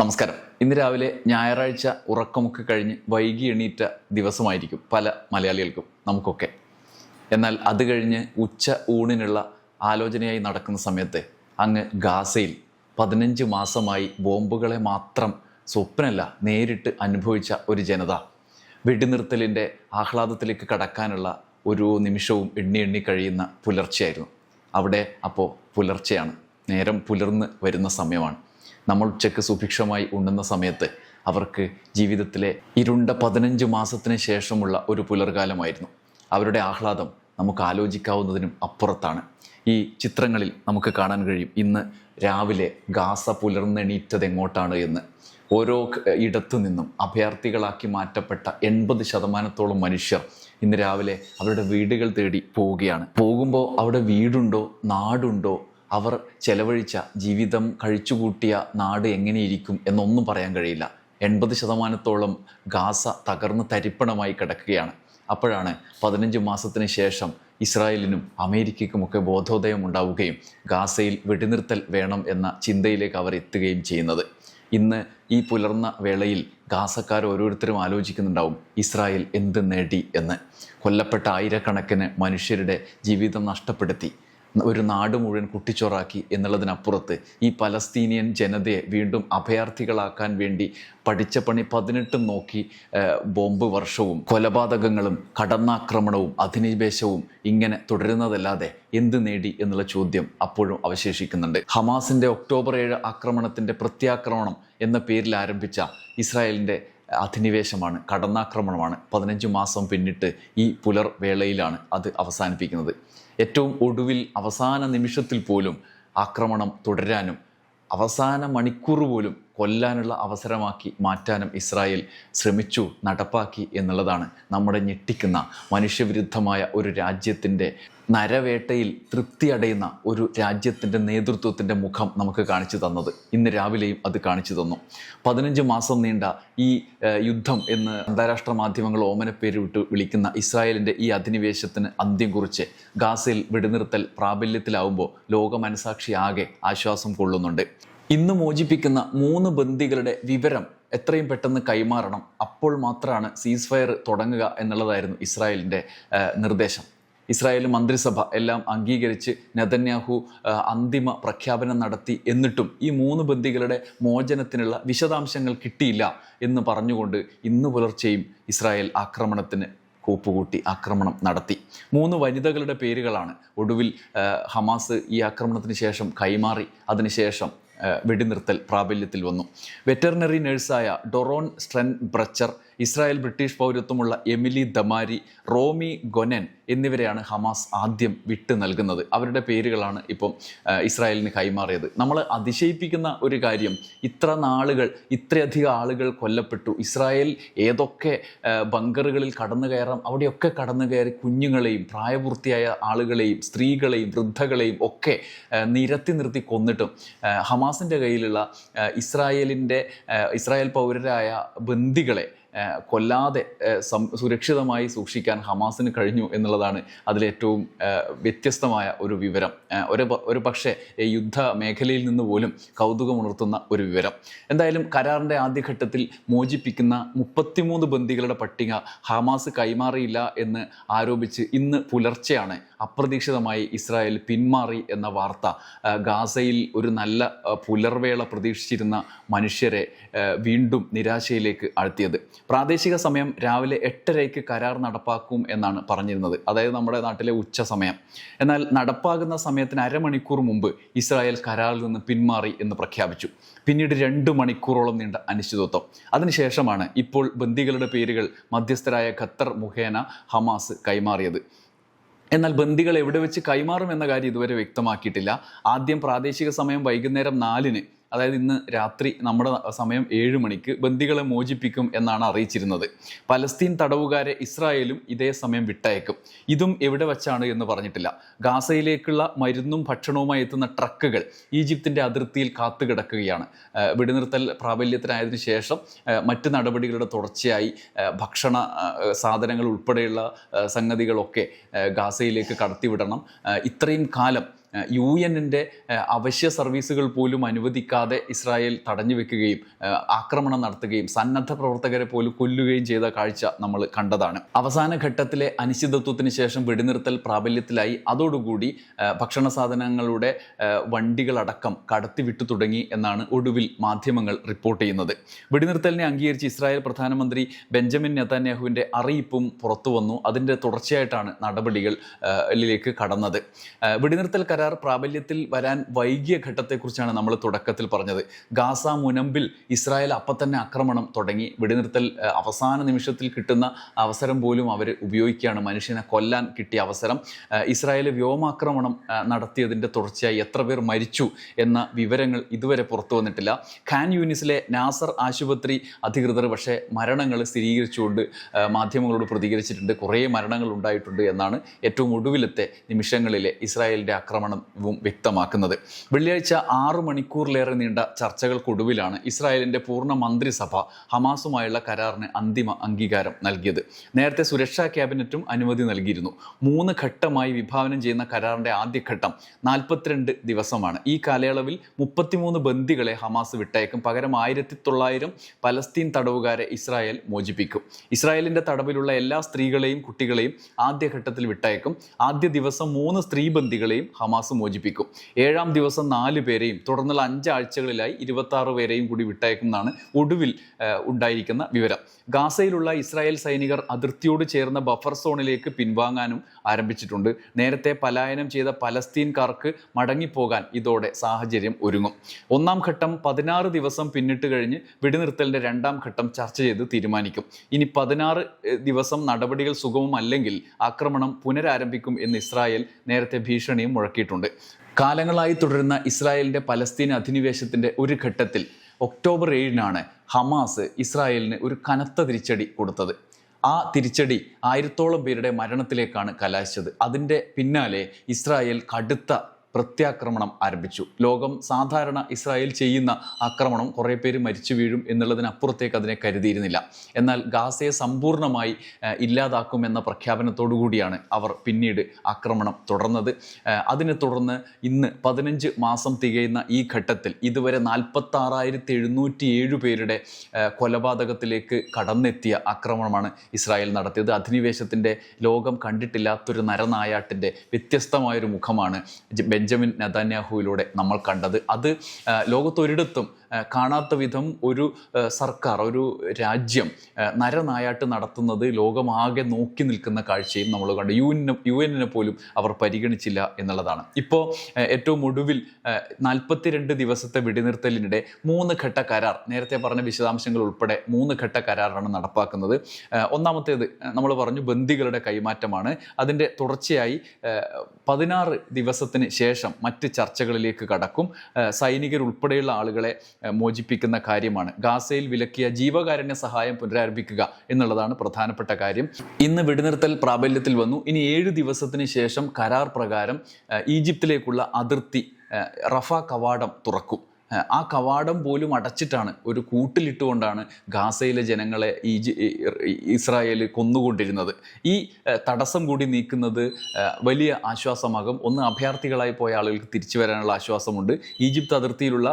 നമസ്കാരം. ഇന്ന് രാവിലെ ഞായറാഴ്ച ഉറക്കമൊക്കെ കഴിഞ്ഞ് വൈകി എണീറ്റ ദിവസമായിരിക്കും പല മലയാളികൾക്കും നമുക്കൊക്കെ. എന്നാൽ അത് കഴിഞ്ഞ് ഉച്ച ഊണിനുള്ള ആലോചനയായി നടക്കുന്ന സമയത്ത് അങ്ങ് ഗാസയിൽ പതിനഞ്ച് മാസമായി ബോംബുകളെ മാത്രം സ്വപ്നമല്ല നേരിട്ട് അനുഭവിച്ച ഒരു ജനത. വെടിനിർത്തലിന്റെ ആഹ്ലാദത്തിലേക്ക് കടക്കാനുള്ള ഒരു നിമിഷവും എണ്ണി എണ്ണി കഴിയുന്ന പുലർച്ചെയായിരുന്നു. അവിടെ അപ്പോൾ പുലർച്ചെയാണ്. നേരം പുലർന്ന് വരുന്ന സമയമാണ്. നമ്മൾ ഉച്ചയ്ക്ക് സുഭിക്ഷമായി ഉണ്ണുന്ന സമയത്ത് അവർക്ക് ജീവിതത്തിലെ ഇരുണ്ട പതിനഞ്ച് മാസത്തിന് ശേഷമുള്ള ഒരു പുലർകാലമായിരുന്നു. അവരുടെ ആഹ്ലാദം നമുക്ക് ആലോചിക്കാവുന്നതിനും അപ്പുറത്താണ്. ഈ ചിത്രങ്ങളിൽ നമുക്ക് കാണാൻ കഴിയും. ഇന്ന് രാവിലെ ഗാസ പുലർന്നെണീറ്റത് എങ്ങോട്ടാണ് എന്ന്. ഓരോ ഇടത്തു നിന്നും അഭയാർത്ഥികളാക്കി മാറ്റപ്പെട്ട എൺപത് ശതമാനത്തോളം മനുഷ്യർ ഇന്ന് രാവിലെ അവരുടെ വീടുകൾ തേടി പോവുകയാണ്. പോകുമ്പോൾ അവിടെ വീടുണ്ടോ? നാടുണ്ടോ? അവർ ചെലവഴിച്ച ജീവിതം കഴിച്ചുകൂട്ടിയ നാട് എങ്ങനെയിരിക്കും എന്നൊന്നും പറയാൻ കഴിയില്ല. എൺപത് ശതമാനത്തോളം ഗാസ തകർന്ന് തരിപ്പണമായി കിടക്കുകയാണ്. അപ്പോഴാണ് പതിനഞ്ച് മാസത്തിന് ശേഷം ഇസ്രായേലിനും അമേരിക്കയ്ക്കുമൊക്കെ ബോധോദയം ഉണ്ടാവുകയും ഗാസയിൽ വെടിനിർത്തൽ വേണം എന്ന ചിന്തയിലേക്ക് അവർ എത്തുകയും ചെയ്യുന്നത്. ഇന്ന് ഈ പുലർന്ന വേളയിൽ ഗാസക്കാർ ഓരോരുത്തരും ആലോചിക്കുന്നുണ്ടാവും ഇസ്രായേൽ എന്ത് നേടി എന്ന്. കൊല്ലപ്പെട്ട ആയിരക്കണക്കിന് മനുഷ്യരുടെ ജീവിതം നഷ്ടപ്പെടുത്തി. ഒരു നാട് മുഴുവൻ കുട്ടിച്ചോറാക്കി എന്നുള്ളതിനപ്പുറത്ത് ഈ പലസ്തീനിയൻ ജനതയെ വീണ്ടും അഭയാർത്ഥികളാക്കാൻ വേണ്ടി പഠിച്ച പണി പതിനെട്ടും നോക്കി ബോംബ് വർഷവും കൊലപാതകങ്ങളും കടന്നാക്രമണവും അധിനിവേശവും ഇങ്ങനെ തുടരുന്നതല്ലാതെ എന്ത് നേടി എന്നുള്ള ചോദ്യം അപ്പോഴും അവശേഷിക്കുന്നുണ്ട്. ഹമാസിന്റെ ഒക്ടോബർ ഏഴ് ആക്രമണത്തിന്റെ പ്രത്യാക്രമണം എന്ന പേരിൽ ആരംഭിച്ച ഇസ്രായേലിന്റെ അധിനിവേശമാണ് കടന്നാക്രമണമാണ്. പതിനഞ്ച് മാസം പിന്നിട്ട് ഈ പുലർ വേളയിലാണ് അത് അവസാനിപ്പിക്കുന്നത്. ഏറ്റവും ഒടുവിൽ അവസാന നിമിഷത്തിൽ പോലും ആക്രമണം തുടരാനും അവസാന മണിക്കൂർ പോലും കൊല്ലാനുള്ള അവസരമാക്കി മാറ്റാനും ഇസ്രായേൽ ശ്രമിച്ചു നടപ്പാക്കി എന്നുള്ളതാണ് നമ്മുടെ ഞെട്ടിക്കുന്ന മനുഷ്യവിരുദ്ധമായ ഒരു രാജ്യത്തിന്റെ നരവേട്ടയിൽ തൃപ്തി അടയുന്ന ഒരു രാജ്യത്തിന്റെ നേതൃത്വത്തിന്റെ മുഖം നമുക്ക് കാണിച്ചു തന്നത്. ഇന്ന് രാവിലെയും അത് കാണിച്ചു തന്നു. പതിനഞ്ച് മാസം നീണ്ട ഈ യുദ്ധം എന്ന് അന്താരാഷ്ട്ര മാധ്യമങ്ങൾ ഓമനപ്പേര് വിട്ട് വിളിക്കുന്ന ഇസ്രായേലിന്റെ ഈ അധിനിവേശത്തിന് അന്ത്യം കുറിച്ച് ഗാസയിൽ വെടിനിർത്തൽ പ്രാബല്യത്തിലാവുമ്പോൾ ലോകമനസാക്ഷിയാകെ ആശ്വാസം കൊള്ളുന്നുണ്ട്. ഇന്ന് മോചിപ്പിക്കുന്ന മൂന്ന് ബന്ദികളുടെ വിവരം എത്രയും പെട്ടെന്ന് കൈമാറണം. അപ്പോൾ മാത്രമാണ് സീസ് ഫയർ തുടങ്ങുക എന്നുള്ളതായിരുന്നു ഇസ്രായേലിന്റെ നിർദ്ദേശം. ഇസ്രായേൽ മന്ത്രിസഭ എല്ലാം അംഗീകരിച്ച് നെതന്യാഹു അന്തിമ പ്രഖ്യാപനം നടത്തി എന്നിട്ടും ഈ മൂന്ന് ബന്ദികളുടെ മോചനത്തിനുള്ള വിശദാംശങ്ങൾ കിട്ടിയില്ല എന്ന് പറഞ്ഞുകൊണ്ട് ഇന്ന് പുലർച്ചെയും ഇസ്രായേൽ ആക്രമണത്തിന് കൂപ്പുകൂട്ടി ആക്രമണം നടത്തി. മൂന്ന് വനിതകളുടെ പേരുകളാണ് ഒടുവിൽ ഹമാസ് ഈ ആക്രമണത്തിന് ശേഷം കൈമാറി. അതിനുശേഷം വെടിനിർത്തൽ പ്രാബല്യത്തിൽ വന്നു. വെറ്ററിനറി നഴ്സായ Doron Steinbrecher Israel British പൗരത്വമുള്ള എമിലി ദമാരി റോമി ഗൊനൻ എന്നിവരെയാണ് ഹമാസ് ആദ്യം വിട്ടു നൽകുന്നത്. അവരുടെ പേരുകളാണ് ഇപ്പം ഇസ്രായേലിന് കൈമാറിയത്. നമ്മൾ അതിശയിപ്പിക്കുന്ന ഒരു കാര്യം ഇത്ര നാളുകൾ ഇത്രയധികം ആളുകൾ കൊല്ലപ്പെട്ടു. ഇസ്രായേൽ ഏതൊക്കെ ബങ്കറുകളിൽ കടന്നു കയറാം അവിടെയൊക്കെ കടന്നു കയറി കുഞ്ഞുങ്ങളെയും പ്രായപൂർത്തിയായ ആളുകളെയും സ്ത്രീകളെയും വൃദ്ധകളെയും ഒക്കെ നിരത്തി നിർത്തി കൊന്നിട്ടും ഹമാസിന്റെ കയ്യിലുള്ള ഇസ്രായേലിന്റെ ഇസ്രായേൽ പൗരരായ ബന്ദികളെ കൊല്ലാതെ സുരക്ഷിതമായി സൂക്ഷിക്കാൻ ഹമാസിന് കഴിഞ്ഞു എന്നുള്ളതാണ് അതിലേറ്റവും വ്യത്യസ്തമായ ഒരു വിവരം. ഒരു ഒരു പക്ഷേ യുദ്ധ മേഖലയിൽ നിന്ന് പോലും കൗതുകമുണർത്തുന്ന ഒരു വിവരം. എന്തായാലും കരാറിന്റെ ആദ്യഘട്ടത്തിൽ മോചിപ്പിക്കുന്ന മുപ്പത്തിമൂന്ന് ബന്ദികളുടെ പട്ടിക ഹമാസ് കൈമാറിയില്ല എന്ന് ആരോപിച്ച് ഇന്ന് പുലർച്ചെയാണ് അപ്രതീക്ഷിതമായി ഇസ്രായേൽ പിന്മാറി എന്ന വാർത്ത. ഗാസയിൽ ഒരു നല്ല പുലർവേള പ്രതീക്ഷിച്ചിരുന്ന മനുഷ്യരെ വീണ്ടും നിരാശയിലേക്ക് ആഴ്ത്തിയത്. പ്രാദേശിക സമയം രാവിലെ എട്ടരയ്ക്ക് കരാർ നടപ്പാക്കും എന്നാണ് പറഞ്ഞിരുന്നത്. അതായത് നമ്മുടെ നാട്ടിലെ ഉച്ച സമയം. എന്നാൽ നടപ്പാകുന്ന സമയത്തിന് അരമണിക്കൂർ മുമ്പ് ഇസ്രായേൽ കരാറിൽ നിന്ന് പിന്മാറി എന്ന് പ്രഖ്യാപിച്ചു. പിന്നീട് രണ്ട് മണിക്കൂറോളം നീണ്ട അനിശ്ചിതത്വം. അതിനുശേഷമാണ് ഇപ്പോൾ ബന്ദികളുടെ പേരുകൾ മധ്യസ്ഥരായ ഖത്തർ മുഖേന ഹമാസ് കൈമാറിയത്. എന്നാൽ ബന്ദികൾ എവിടെ വെച്ച് കൈമാറും എന്ന കാര്യം ഇതുവരെ വ്യക്തമാക്കിയിട്ടില്ല. ആദ്യം പ്രാദേശിക സമയം വൈകുന്നേരം നാലിന് അതായത് ഇന്ന് രാത്രി നമ്മുടെ സമയം ഏഴ് മണിക്ക് ബന്ദികളെ മോചിപ്പിക്കും എന്നാണ് അറിയിച്ചിരുന്നത്. പലസ്തീൻ തടവുകാരെ ഇസ്രായേലും ഇതേ സമയം വിട്ടയക്കും. ഇതും എവിടെ വച്ചാണ് എന്ന് പറഞ്ഞിട്ടില്ല. ഗാസയിലേക്കുള്ള മരുന്നും ഭക്ഷണവുമായി എത്തുന്ന ട്രക്കുകൾ ഈജിപ്തിന്റെ അതിർത്തിയിൽ കാത്തുകിടക്കുകയാണ്. വെടിനിർത്തൽ പ്രാബല്യത്തിനായതിനു ശേഷം മറ്റ് നടപടികളുടെ തുടർച്ചയായി ഭക്ഷണ സാധനങ്ങൾ ഉൾപ്പെടെയുള്ള സംഗതികളൊക്കെ ഗാസയിലേക്ക് കടത്തിവിടണം. ഇത്രയും കാലം യു എന്നിന്റെ അവശ്യ സർവീസുകൾ പോലും അനുവദിക്കാതെ ഇസ്രായേൽ തടഞ്ഞു വെക്കുകയും ആക്രമണം നടത്തുകയും സന്നദ്ധ പ്രവർത്തകരെ പോലും കൊല്ലുകയും ചെയ്ത കാഴ്ച നമ്മൾ കണ്ടതാണ്. അവസാന ഘട്ടത്തിലെ അനിശ്ചിതത്വത്തിന് ശേഷം വെടിനിർത്തൽ പ്രാബല്യത്തിലായി. അതോടുകൂടി ഭക്ഷണ സാധനങ്ങളുടെ വണ്ടികളടക്കം കടത്തിവിട്ടു തുടങ്ങി എന്നാണ് ഒടുവിൽ മാധ്യമങ്ങൾ റിപ്പോർട്ട് ചെയ്യുന്നത്. വെടിനിർത്തലിനെ അംഗീകരിച്ച് ഇസ്രായേൽ പ്രധാനമന്ത്രി ബെഞ്ചമിൻ നെതാന്യാഹുവിന്റെ അറിയിപ്പും പുറത്തു വന്നു അതിന്റെ തുടർച്ചയായിട്ടാണ് നടപടികൾ ിലേക്ക് കടന്നത്. വെടിനിർത്തൽ കരാർ പ്രാബല്യത്തിൽ വരാൻ വൈകിയ ഘട്ടത്തെക്കുറിച്ചാണ് നമ്മൾ തുടക്കത്തിൽ പറഞ്ഞത്. ഗാസ മുനമ്പിൽ ഇസ്രായേൽ അപ്പം തന്നെ ആക്രമണം തുടങ്ങി. വെടിനിർത്തൽ അവസാന നിമിഷത്തിൽ കിട്ടുന്ന അവസരം പോലും അവർ ഉപയോഗിക്കുകയാണ്. മനുഷ്യനെ കൊല്ലാൻ കിട്ടിയ അവസരം. ഇസ്രായേൽ വ്യോമാക്രമണം നടത്തിയതിന്റെ തുടർച്ചയായി എത്ര പേർ മരിച്ചു എന്ന വിവരങ്ങൾ ഇതുവരെ പുറത്തു വന്നിട്ടില്ല. ഖാൻ യൂണിസിലെ നാസർ ആശുപത്രി അധികൃതർ പക്ഷേ മരണങ്ങൾ സ്ഥിരീകരിച്ചുകൊണ്ട് മാധ്യമങ്ങളോട് പ്രതികരിച്ചിട്ടുണ്ട്. കുറേ മരണങ്ങൾ ഉണ്ടായിട്ടുണ്ട് എന്നാണ് ഏറ്റവും ഒടുവിലത്തെ നിമിഷങ്ങളിലെ ഇസ്രായേലിന്റെ ആക്രമണവും വ്യക്തമാക്കുന്നത്. വെള്ളിയാഴ്ച ആറ് മണിക്കൂറിലേറെ നീണ്ട ചർച്ചകൾക്കൊടുവിലാണ് ഇസ്രായേലിന്റെ പൂർണ മന്ത്രിസഭ ഹമാസുമായുള്ള കരാറിന് അന്തിമ അംഗീകാരം നൽകിയത്. നേരത്തെ സുരക്ഷാ ക്യാബിനറ്റും അനുമതി നൽകിയിരുന്നു. മൂന്ന് ഘട്ടമായി വിഭാവനം ചെയ്യുന്ന കരാറിന്റെ ആദ്യഘട്ടം നാൽപ്പത്തിരണ്ട് ദിവസമാണ്. ഈ കാലയളവിൽ മുപ്പത്തിമൂന്ന് ബന്ദികളെ ഹമാസ് വിട്ടയക്കും. പകരം ആയിരത്തി തൊള്ളായിരം പലസ്തീൻ തടവുകാരെ ഇസ്രായേൽ മോചിപ്പിക്കും. ഇസ്രായേലിന്റെ തടവിലുള്ള എല്ലാ സ്ത്രീകളെയും കുട്ടികളെയും ആദ്യഘട്ടത്തിൽ വിട്ടയക്കും. ആദ്യ ദിവസം മൂന്ന് സ്ത്രീ ബന്ദികളെയും ഹമാസ് മോചിപ്പിക്കും. ഏഴാം ദിവസം നാല് പേരെയും തുടർന്നുള്ള അഞ്ചാഴ്ചകളിലായി ഇരുപത്തി പേരെയും കൂടി വിട്ടയക്കും എന്നാണ് ഒടുവിൽ ഉണ്ടായിരിക്കുന്ന വിവരം. ഗാസയിലുള്ള ഇസ്രായേൽ സൈനികർ അതിർത്തിയോട് ചേർന്ന ബഫർ സോണിലേക്ക് പിൻവാങ്ങാനും ആരംഭിച്ചിട്ടുണ്ട്. നേരത്തെ പലായനം ചെയ്ത പലസ്തീൻകാർക്ക് മടങ്ങിപ്പോകാൻ ഇതോടെ സാഹചര്യം ഒരുങ്ങും. ഒന്നാം ഘട്ടം പതിനാറ് ദിവസം പിന്നിട്ട് കഴിഞ്ഞ് വെടിനിർത്തലിന്റെ രണ്ടാം ഘട്ടം ചർച്ച ചെയ്ത് തീരുമാനിക്കും. ഇനി പതിനാറ് ദിവസം നടപടികൾ സുഗമമല്ലെങ്കിൽ ആക്രമണം പുനരാരംഭിക്കും എന്ന് ഇസ്രായേൽ നേരത്തെ ഭീഷണിയും മുഴക്കിയിട്ടുണ്ട്. കാലങ്ങളായി തുടരുന്ന ഇസ്രായേലിന്റെ പലസ്തീൻ അധിനിവേശത്തിന്റെ ഒരു ഘട്ടത്തിൽ ഒക്ടോബർ ഏഴിനാണ് ഹമാസ് ഇസ്രായേലിന് ഒരു കനത്ത തിരിച്ചടി കൊടുത്തത്. ആ തിരിച്ചടി ആയിരത്തോളം പേരുടെ മരണത്തിലേക്കാണ് കലാശിച്ചത്. അതിന്റെ പിന്നാലെ ഇസ്രായേൽ കടുത്ത പ്രത്യാക്രമണം ആരംഭിച്ചു. ലോകം സാധാരണ ഇസ്രായേൽ ചെയ്യുന്ന ആക്രമണം കുറേ പേര് മരിച്ചു വീഴും എന്നുള്ളതിനപ്പുറത്തേക്ക് അതിനെ കരുതിയിരുന്നില്ല. എന്നാൽ ഗാസയെ സമ്പൂർണമായി ഇല്ലാതാക്കുമെന്ന പ്രഖ്യാപനത്തോടു കൂടിയാണ് അവർ പിന്നീട് ആക്രമണം തുടർന്നത്. അതിനെ തുടർന്ന് ഇന്ന് പതിനഞ്ച് മാസം തികയുന്ന ഈ ഘട്ടത്തിൽ ഇതുവരെ നാൽപ്പത്താറായിരത്തി എഴുന്നൂറ്റി ഏഴ് പേരുടെ കൊലപാതകത്തിലേക്ക് കടന്നെത്തിയ ആക്രമണമാണ് ഇസ്രായേൽ നടത്തിയത്. അധിനിവേശത്തിന്റെ ലോകം കണ്ടിട്ടില്ലാത്തൊരു നരനായാട്ടിന്റെ വ്യത്യസ്തമായൊരു മുഖമാണ് ബെഞ്ചമിൻ നെതാന്യാഹുവിലൂടെ നമ്മൾ കണ്ടത്. അത് ലോകത്തൊരിടത്തും കാണാത്ത വിധം ഒരു സർക്കാർ ഒരു രാജ്യം നരനായാട്ട് നടത്തുന്നത് ലോകമാകെ നോക്കി നിൽക്കുന്ന കാഴ്ചയും നമ്മൾ കണ്ടു. യു എൻ യു എന്നിനെ പോലും അവർ പരിഗണിച്ചില്ല എന്നുള്ളതാണ്. ഇപ്പോൾ ഏറ്റവും ഒടുവിൽ നാൽപ്പത്തിരണ്ട് ദിവസത്തെ വെടിനിർത്തലിനിടെ മൂന്ന് ഘട്ട കരാർ നേരത്തെ പറഞ്ഞ വിശദാംശങ്ങൾ ഉൾപ്പെടെ മൂന്ന് ഘട്ട കരാറാണ് നടപ്പാക്കുന്നത്. ഒന്നാമത്തേത് നമ്മൾ പറഞ്ഞു ബന്ദികളുടെ കൈമാറ്റമാണ്. അതിന്റെ തുടർച്ചയായി പതിനാറ് ദിവസത്തിന് ശേഷം മറ്റ് ചർച്ചകളിലേക്ക് കടക്കും. സൈനികരുൾപ്പെടെയുള്ള ആളുകളെ മോചിപ്പിക്കുന്ന കാര്യമാണ്. ഗാസയിൽ വിലക്കിയ ജീവകാരുണ്യ സഹായം പുനരാരംഭിക്കുക എന്നുള്ളതാണ് പ്രധാനപ്പെട്ട കാര്യം. ഇന്ന് വെടിനിർത്തൽ പ്രാബല്യത്തിൽ വന്നു. ഇനി ഏഴ് ദിവസത്തിന് ശേഷം കരാർ പ്രകാരം ഈജിപ്തിലേക്കുള്ള അതിർത്തി റഫ കവാടം തുറക്കും. ആ, കവാടം പോലും അടച്ചിട്ടാണ് ഒരു കൂട്ടിലിട്ടുകൊണ്ടാണ് ഗാസയിലെ ജനങ്ങളെ ഈജി ഇസ്രായേൽ കൊന്നുകൊണ്ടിരുന്നത്. ഈ തടസ്സം കൂടി നീക്കുന്നത് വലിയ ആശ്വാസമാകും. ഒന്ന് അഭയാർത്ഥികളായി പോയ ആളുകൾക്ക് തിരിച്ചു വരാനുള്ള ആശ്വാസമുണ്ട്. ഈജിപ്ത് അതിർത്തിയിലുള്ള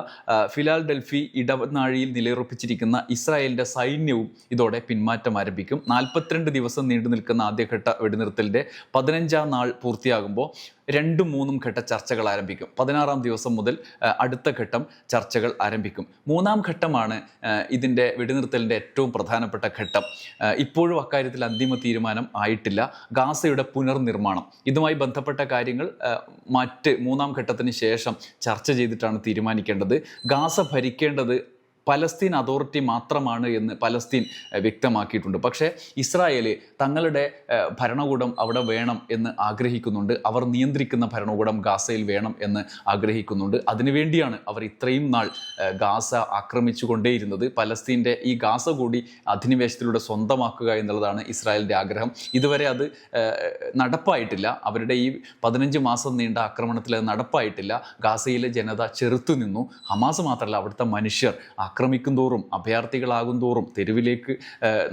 ഫിലാൽ ഡൽഫി ഇടനാഴിയിൽ നിലയുറപ്പിച്ചിരിക്കുന്ന ഇസ്രായേലിന്റെ സൈന്യവും ഇതോടെ പിന്മാറ്റം ആരംഭിക്കും. നാൽപ്പത്തിരണ്ട് ദിവസം നീണ്ടു നിൽക്കുന്ന ആദ്യഘട്ട വെടിനിർത്തലിന്റെ പതിനഞ്ചാം നാൾ പൂർത്തിയാകുമ്പോൾ രണ്ടും മൂന്നും ഘട്ട ചർച്ചകൾ ആരംഭിക്കും. പതിനാറാം ദിവസം മുതൽ അടുത്ത ഘട്ടം ചർച്ചകൾ ആരംഭിക്കും. മൂന്നാം ഘട്ടമാണ് ഇതിന്റെ വെടിനിർത്തലിന്റെ ഏറ്റവും പ്രധാനപ്പെട്ട ഘട്ടം. ഇപ്പോഴും അക്കാര്യത്തിൽ അന്തിമ തീരുമാനം ആയിട്ടില്ല. ഗാസയുടെ പുനർനിർമ്മാണം. ഇതുമായി ബന്ധപ്പെട്ട കാര്യങ്ങൾ മറ്റ് മൂന്നാം ഘട്ടത്തിന് ശേഷം ചർച്ച ചെയ്തിട്ടാണ് തീരുമാനിക്കേണ്ടത്. ഗാസ ഭരിക്കേണ്ടത് പലസ്തീൻ അതോറിറ്റി മാത്രമാണ് എന്ന് പലസ്തീൻ വ്യക്തമാക്കിയിട്ടുണ്ട്. പക്ഷേ ഇസ്രായേൽ തങ്ങളുടെ ഭരണകൂടം അവിടെ വേണം എന്ന് ആഗ്രഹിക്കുന്നുണ്ട്. അവർ നിയന്ത്രിക്കുന്ന ഭരണകൂടം ഗാസയിൽ വേണം എന്ന് ആഗ്രഹിക്കുന്നുണ്ട്. അതിനുവേണ്ടിയാണ് അവർ ഇത്രയും നാൾ ഗാസ ആക്രമിച്ചുകൊണ്ടേയിരുന്നത്. പലസ്തീന്റെ ഈ ഗാസ കൂടി അധിനിവേശത്തിലൂടെ സ്വന്തമാക്കുക എന്നുള്ളതാണ് ഇസ്രായേലിന്റെ ആഗ്രഹം. ഇതുവരെ അത് നടപ്പായിട്ടില്ല. അവരുടെ ഈ പതിനഞ്ച് മാസം നീണ്ട ആക്രമണത്തിൽ അത് നടപ്പായിട്ടില്ല. ഗാസയിലെ ജനത ചെറുത്തു നിന്നു. ഹമാസ് മാത്രമല്ല അവിടുത്തെ മനുഷ്യർ ആക്രമിക്കും തോറും അഭയാർത്ഥികളാകും തോറും തെരുവിലേക്ക്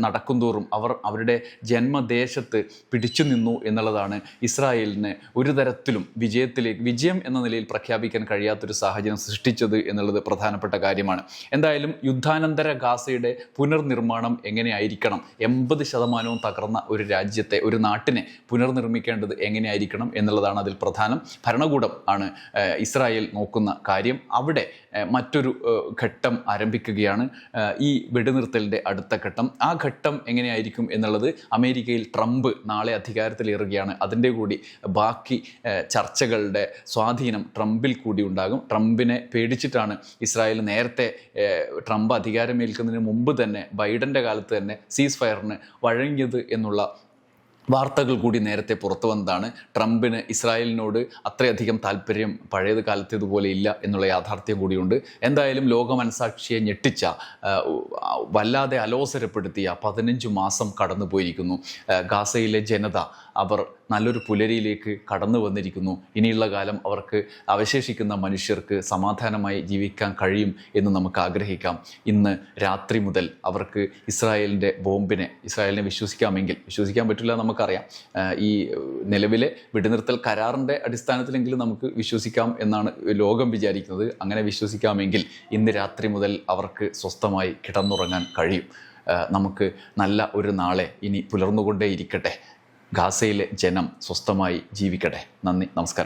നടക്കും തോറും അവർ അവരുടെ ജന്മദേശത്ത് പിടിച്ചു നിന്നു എന്നുള്ളതാണ് ഇസ്രായേലിന് ഒരു തരത്തിലും വിജയത്തിലേക്ക് വിജയം എന്ന നിലയിൽ പ്രഖ്യാപിക്കാൻ കഴിയാത്തൊരു സാഹചര്യം സൃഷ്ടിച്ചത് എന്നുള്ളത് പ്രധാനപ്പെട്ട കാര്യമാണ്. എന്തായാലും യുദ്ധാനന്തര ഗാസയുടെ പുനർനിർമ്മാണം എങ്ങനെയായിരിക്കണം? എൺപത് ശതമാനവും തകർന്ന ഒരു രാജ്യത്തെ ഒരു നാട്ടിനെ പുനർനിർമ്മിക്കേണ്ടത് എങ്ങനെയായിരിക്കണം എന്നുള്ളതാണ് അതിൽ പ്രധാനം. ഭരണകൂടം ആണ് ഇസ്രായേൽ നോക്കുന്ന കാര്യം. അവിടെ മറ്റൊരു ഘട്ടം ആരംഭിക്കുകയാണ്. ഈ വെടിനിർത്തലിന്റെ അടുത്ത ഘട്ടം. ആ ഘട്ടം എങ്ങനെയായിരിക്കും എന്നുള്ളത് അമേരിക്കയിൽ ട്രംപ് നാളെ അധികാരത്തിലേറുകയാണ്. അതിന്റെ കൂടി ബാക്കി ചർച്ചകളുടെ സ്വാധീനം ട്രംപിൽ കൂടി ഉണ്ടാകും. ട്രംപിനെ പേടിച്ചിട്ടാണ് ഇസ്രായേൽ നേരത്തെ ട്രംപ് അധികാരമേൽക്കുന്നതിന് മുമ്പ് തന്നെ ബൈഡന്റെ കാലത്ത് തന്നെ സീസ് ഫയറിന് വഴങ്ങിയത് എന്നുള്ള വാർത്തകൾ കൂടി നേരത്തെ പുറത്തു വന്നതാണ്. ട്രംപിന് ഇസ്രായേലിനോട് അത്രയധികം താല്പര്യം പഴയത് കാലത്തേതുപോലെ ഇല്ല എന്നുള്ള യാഥാർത്ഥ്യം കൂടിയുണ്ട്. എന്തായാലും ലോക മനസാക്ഷിയെ ഞെട്ടിച്ച വല്ലാതെ അലോസരപ്പെടുത്തിയ പതിനഞ്ച് മാസം കടന്നു പോയിരിക്കുന്നു ഗാസയിലെ ജനത അവർ നല്ലൊരു പുലരിയിലേക്ക് കടന്നു വന്നിരിക്കുന്നു. ഇനിയുള്ള കാലം അവർക്ക് അവശേഷിക്കുന്ന മനുഷ്യർക്ക് സമാധാനമായി ജീവിക്കാൻ കഴിയും എന്ന് നമുക്ക് ആഗ്രഹിക്കാം. ഇന്ന് രാത്രി മുതൽ അവർക്ക് ഇസ്രായേലിന്റെ ബോംബിനെ ഇസ്രായേലിനെ വിശ്വസിക്കാമെങ്കിൽ വിശ്വസിക്കാൻ പറ്റില്ല നമുക്കറിയാം. ഈ നിലവിലെ വെടിനിർത്തൽ കരാറിന്റെ അടിസ്ഥാനത്തിലെങ്കിലും നമുക്ക് വിശ്വസിക്കാം എന്നാണ് ലോകം വിചാരിക്കുന്നത്. അങ്ങനെ വിശ്വസിക്കാമെങ്കിൽ ഇന്ന് രാത്രി മുതൽ അവർക്ക് സ്വസ്ഥമായി കിടന്നുറങ്ങാൻ കഴിയും. നമുക്ക് നല്ല ഒരു നാളെ ഇനി പുലർന്നുകൊണ്ടേ ഇരിക്കട്ടെ ഗാസയിലെ ജനം സ്വസ്ഥമായി ജീവിക്കട്ടെ. നന്ദി നമസ്കാരം.